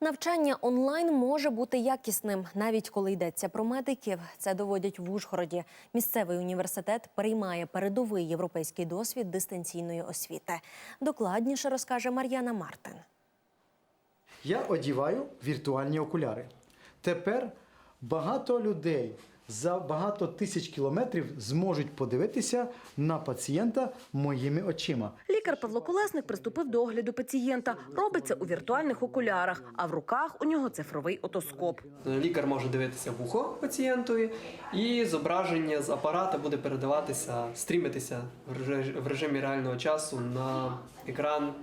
Навчання онлайн може бути якісним, навіть коли йдеться про медиків. Це доводять в Ужгороді. Місцевий університет приймає передовий європейський досвід дистанційної освіти. Докладніше розкаже Мар'яна Мартин. Я одіваю віртуальні окуляри. Тепер багато людей за багато тисяч кілометрів зможуть подивитися на пацієнта моїми очима. Лікар Павло Колесник приступив до огляду пацієнта. Робить це у віртуальних окулярах, а в руках у нього цифровий отоскоп. Лікар може дивитися в ухо пацієнтові, і зображення з апарата буде передаватися, стрімитися в в режимі реального часу на екран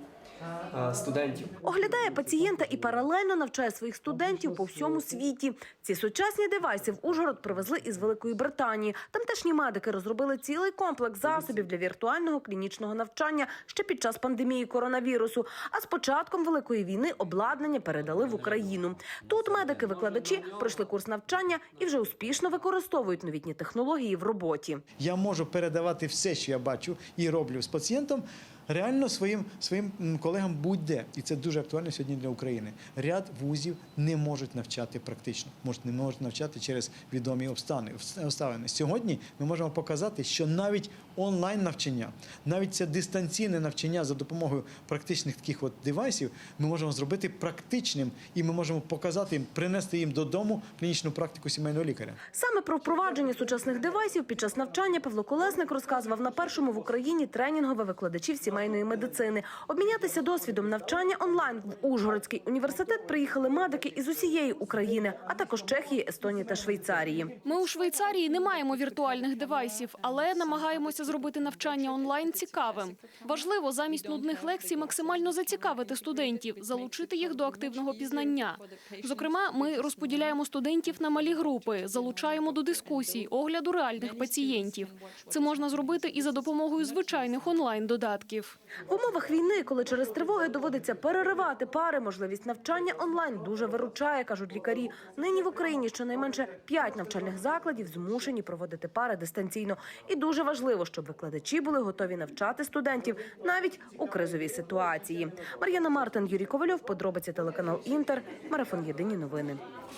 студентів. Оглядає пацієнта і паралельно навчає своїх студентів по всьому світі. Ці сучасні девайси в Ужгород привезли із Великої Британії. Тамтешні медики розробили цілий комплекс засобів для віртуального клінічного навчання ще під час пандемії коронавірусу. А з початком великої війни обладнання передали в Україну. Тут медики-викладачі пройшли курс навчання і вже успішно використовують новітні технології в роботі. Я можу передавати все, що я бачу і роблю з пацієнтом. Реально своїм своїм колегам будь-де, і це дуже актуально сьогодні для України. Ряд вузів не можуть навчати практично, можуть не можуть навчати через відомі обставини. Сьогодні ми можемо показати, що навіть онлайн навчання, навіть це дистанційне навчання за допомогою практичних таких от девайсів, ми можемо зробити практичним, і ми можемо показати їм, принести їм додому клінічну практику сімейного лікаря. Саме про впровадження сучасних девайсів під час навчання Павло Колесник розказував на першому в Україні тренінгове викладачів сімейної медицини. Обмінятися досвідом навчання онлайн в Ужгородський університет приїхали медики із усієї України, а також Чехії, Естонії та Швейцарії. Ми у Швейцарії не маємо віртуальних девайсів, але намагаємося зробити навчання онлайн цікавим. Важливо замість нудних лекцій максимально зацікавити студентів, залучити їх до активного пізнання. Зокрема, ми розподіляємо студентів на малі групи, залучаємо до дискусій, огляду реальних пацієнтів. Це можна зробити і за допомогою звичайних онлайн додатків. В умовах війни, коли через тривоги доводиться переривати пари, можливість навчання онлайн дуже виручає, кажуть лікарі. Нині в Україні щонайменше п'ять навчальних закладів змушені проводити пари дистанційно. І дуже важливо, щоб викладачі були готові навчати студентів навіть у кризовій ситуації. Мар'яна Мартин, Юрій Ковальов, подробиці телеканал Інтер, марафон Єдині новини.